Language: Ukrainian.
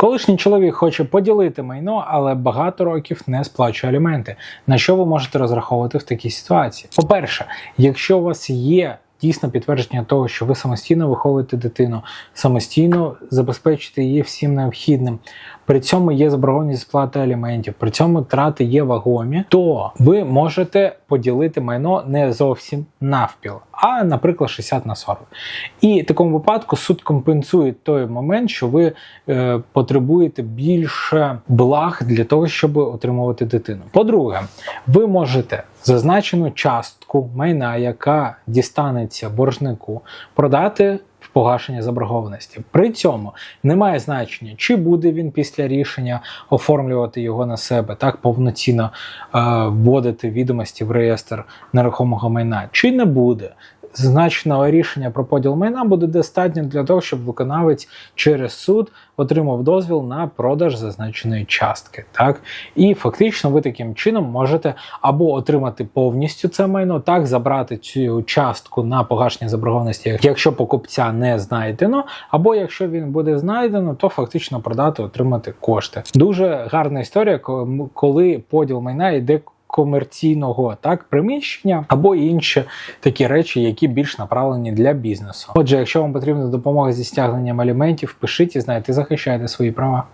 Колишній чоловік хоче поділити майно, але багато років не сплачує аліменти. На що ви можете розраховувати в такій ситуації? По-перше, якщо у вас є дійсно підтвердження того, що ви самостійно виховуєте дитину, самостійно забезпечите її всім необхідним, при цьому є заборгованість сплати аліментів, при цьому трати є вагомі, то ви можете поділити майно не зовсім навпіл, а, наприклад, 60 на 40. І в такому випадку суд компенсує той момент, що ви е, потребуєте більше благ для того, щоб отримувати дитину. По-друге, ви можете зазначену частку майна, яка дістанеться боржнику, продати в погашення заборгованості. При цьому немає значення, чи буде він після рішення оформлювати його на себе, так повноцінно е, вводити відомості в реєстр нерухомого майна, чи не буде. Зазначеного рішення про поділ майна буде достатньо для того, щоб виконавець через суд отримав дозвіл на продаж зазначеної частки. Так і фактично ви таким чином можете або отримати повністю це майно, так забрати цю частку на погашення заборгованості, якщо покупця не знайдено, або якщо він буде знайдено, то фактично продати, отримати кошти. Дуже гарна історія, ко- коли поділ майна йде. Комерційного так приміщення або інші такі речі, які більш направлені для бізнесу. Отже, якщо вам потрібна допомога зі стягненням аліментів, пишіть і знайте, захищайте свої права.